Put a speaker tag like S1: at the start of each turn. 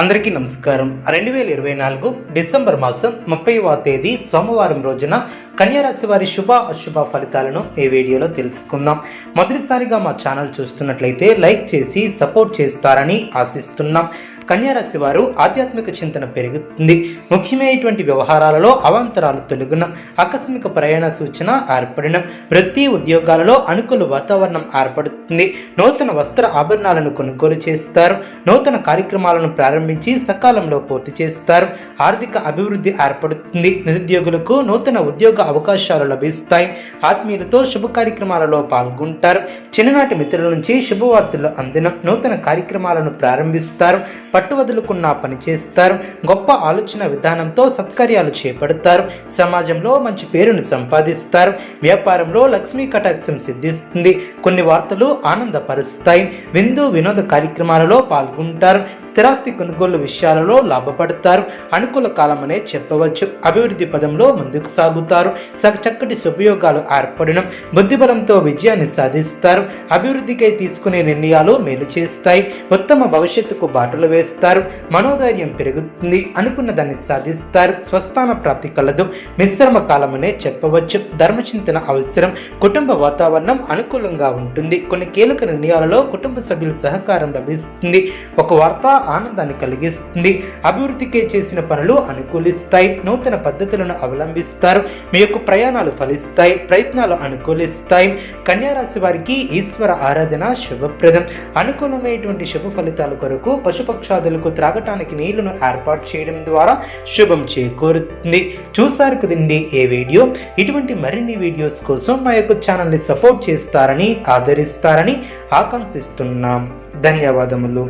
S1: అందరికీ నమస్కారం. రెండు వేల ఇరవై నాలుగు డిసెంబర్ మాసం ముప్పైవ తేదీ సోమవారం రోజున కన్యారాశి వారి శుభ అశుభ ఫలితాలను ఈ వీడియోలో తెలుసుకుందాం. మొదటిసారిగా మా ఛానల్ చూస్తున్నట్లయితే లైక్ చేసి సపోర్ట్ చేస్తారని ఆశిస్తున్నాం. కన్యారాశి వారు ఆధ్యాత్మిక చింతన పెరుగుతుంది. ముఖ్యమైనటువంటి వ్యవహారాలలో అవాంతరాలు తొలగిన ఆకస్మిక ప్రయాణ సూచన ఏర్పడిన వృత్తి ఉద్యోగాలలో అనుకూల వాతావరణం ఏర్పడుతుంది. నూతన వస్త్ర ఆభరణాలను కొనుగోలు చేస్తారు. నూతన కార్యక్రమాలను ప్రారంభించి సకాలంలో పూర్తి చేస్తారు. ఆర్థిక అభివృద్ధి ఏర్పడుతుంది. నిరుద్యోగులకు నూతన ఉద్యోగ అవకాశాలు లభిస్తాయి. ఆత్మీయులతో శుభ కార్యక్రమాలలో పాల్గొంటారు. చిన్ననాటి మిత్రుల నుంచి శుభవార్తలు అందిన నూతన కార్యక్రమాలను ప్రారంభిస్తారు. పట్టు వదులుకున్నా పనిచేస్తారు గొప్ప ఆలోచన విధానంతో సత్కార్యాలు చేపడతారు. సమాజంలో మంచి పేరును సంపాదిస్తారు. వ్యాపారంలో లక్ష్మీ కటాక్షం సిద్ధిస్తుంది. కొన్ని వార్తలు ఆనందపరుస్తాయి. విందు వినోద కార్యక్రమాలలో పాల్గొంటారు. స్థిరాస్తి కొనుగోలు విషయాలలో లాభపడతారు. అనుకూల కాలమనే చెప్పవచ్చు. అభివృద్ధి పదంలో ముందుకు సాగుతారు. చక్కటి సుపయోగాలు ఏర్పడిన బుద్ధిబలంతో విజయాన్ని సాధిస్తారు. అభివృద్ధికై తీసుకునే నిర్ణయాలు మేలు చేస్తాయి. ఉత్తమ భవిష్యత్తుకు బాటలు వేస్తారు మనోధైర్యం పెరుగుతుంది అనుకున్న దాన్ని సాధిస్తారు స్వస్థాన ప్రాప్తి కలదు. మిశ్రమ కాలమనే చెప్పవచ్చు. ధర్మచింతన అవసరం. కుటుంబ వాతావరణం అనుకూలంగా ఉంటుంది. కొన్ని కీలక నిర్ణయాలలో కుటుంబ సభ్యుల సహకారం లభిస్తుంది. ఒక వార్త ఆనందాన్ని కలిగిస్తుంది. అభివృద్ధికే చేసిన పనులు అనుకూలిస్తాయి. నూతన పద్ధతులను అవలంబిస్తారు. మీ యొక్క ప్రయాణాలు ఫలిస్తాయి. ప్రయత్నాలు అనుకూలిస్తాయి. కన్యారాశి వారికి ఈశ్వర ఆరాధన శుభప్రదం. అనుకూలమైనటువంటి శుభ ఫలితాల కొరకు పశుపక్ష పశుపక్షాదులకు త్రాగటానికి నీళ్ళను ఏర్పాటు చేయడం ద్వారా శుభం చేకూరుతుంది. చూసారు కదండి ఏ వీడియో? ఇటువంటి మరిన్ని వీడియోస్ కోసం మా యొక్క ఛానల్ని సపోర్ట్ చేస్తారని ఆదరిస్తారని ఆకాంక్షిస్తున్నాం. ధన్యవాదములు.